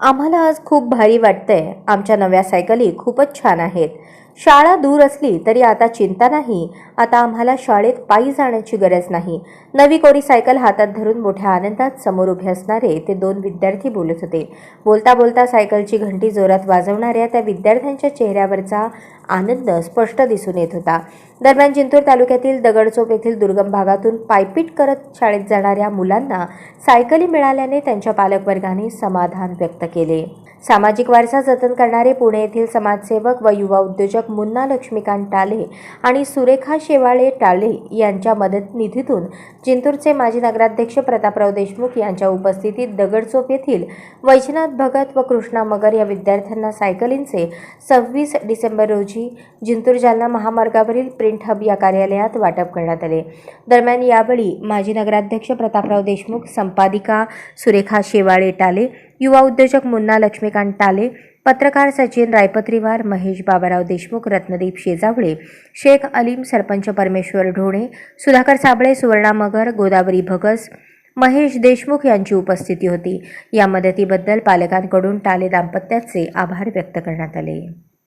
आम्हाला आज खूप भारी वाटतंय. आमच्या नव्या सायकली खूपच छान आहेत. शाळा दूर असली तरी आता चिंता नाही. आता आम्हाला शाळेत पायी जाण्याची गरज नाही. नवी कोरी सायकल हातात धरून मोठ्या आनंदात समोर उभे असणारे ते दोन विद्यार्थी बोलत होते. बोलता बोलता सायकलची घंटी जोरात वाजवणाऱ्या त्या विद्यार्थ्यांच्या चेहऱ्यावरचा आनंद स्पष्ट दिसून येत होता. दरम्यान जिंतूर तालुक्यातील दगडचोप येथील दुर्गम भागातून पायपीट करत शाळेत जाणाऱ्या मुलांना सायकली मिळाल्याने त्यांच्या पालकवर्गाने समाधान व्यक्त केले. सामाजिक वारसा जतन करणारे पुणे येथील समाजसेवक व युवा उद्योजक मुन्ना लक्ष्मीकांत टाले आणि सुरेखा शेवाळे टाळे यांच्या मदत निधीतून जिंतूरचे माजी नगराध्यक्ष प्रतापराव देशमुख यांच्या उपस्थितीत दगडचोप येथील वैजनाथ भगत व कृष्णा मगर या विद्यार्थ्यांना सायकलींचे सव्वीस डिसेंबर रोजी जिंतूर जालना महामार्गावरील प्रिंट हब या कार्यालयात वाटप करण्यात आले. दरम्यान यावेळी माजी नगराध्यक्ष प्रतापराव देशमुख संपादिका सुरेखा शेवाळे टाले युवा उद्योजक मुन्ना लक्ष्मीकांत टाले पत्रकार सचिन रायपत्रीवार महेश बाबाराव देशमुख रत्नदीप शेजावळे शेख अलीम सरपंच परमेश्वर ढोणे सुधाकर साबळे सुवर्णा मगर गोदावरी भगस महेश देशमुख यांची उपस्थिती होती. या मदतीबद्दल पालकांकडून टाले दाम्पत्याचे आभार व्यक्त करण्यात आले.